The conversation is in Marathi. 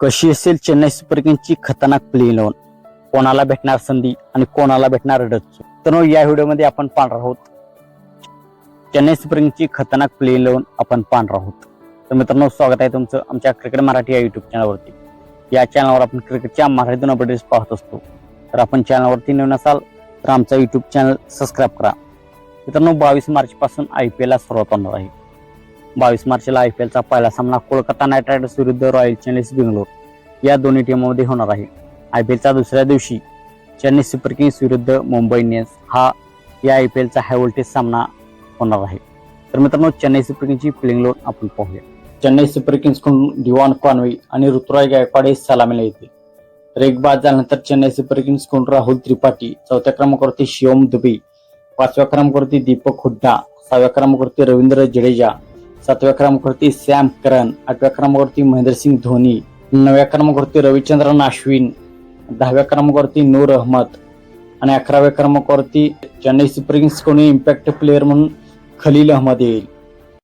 कशी असेल चेन्नई सुपर किंगची खतरनाक प्ले इलेव्हन कोणाला भेटणार संधी आणि कोणाला भेटणार रडच तर या व्हिडिओमध्ये आपण पाहणार आहोत. चेन्नई सुपर किंगची खतरनाक प्ले इलेव्हन आपण पाहणार आहोत. तर मित्रांनो स्वागत आहे तुमचं आमच्या क्रिकेट मराठी या युट्यूब चॅनलवरती या चॅनलवर आपण क्रिकेटच्या मराठीतून अपडेट्स पाहत असतो. तर आपण चॅनलवरती नवीन असाल तर आमचा युट्यूब चॅनल सबस्क्राईब करा. मित्रांनो बावीस मार्चपासून आय पी एलला सुरुवात होणार आहे. बावीस मार्चला आय पी एलचा पहिला सामना कोलकाता नाईट रायडर्स विरुद्ध रॉयल चेन्नईस बेंगलोर. या दोन्ही टीममध्ये होणार आहे. आय पी एलच्या दुसऱ्या दिवशी चेन्नई सुपर किंग्स विरुद्ध मुंबई इंडियन्स हा या आय पी एलचा हाय व्होल्टेज सामना होणार आहे. तर मित्रांनो चेन्नई सुपर किंग्सची प्लेइंग लोन आपण पाहूया. चेन्नई सुपर किंग्सकडून दिवान कॉन्वे आणि ऋतुराज गायकवाड हे सलामीला येते तर एक बाद झाल्यानंतर चेन्नई सुपर किंग्सकडून राहुल त्रिपाठी चौथ्या क्रमांकावरती शिवम दुबे पाचव्या क्रमांकावरती दीपक हुड्डा सहाव्या क्रमांकावरती रवींद्र जडेजा सातव्या क्रमांकावरती सॅम करन आठव्या क्रमांकावरती महेंद्रसिंग धोनी नवव्या क्रमांकावरती रविचंद्रन अश्विन दहाव्या क्रमांकावरती नूर अहमद आणि अकराव्या क्रमांकावरती Chennai super kings impact player म्हणून खलील अहमद येईल.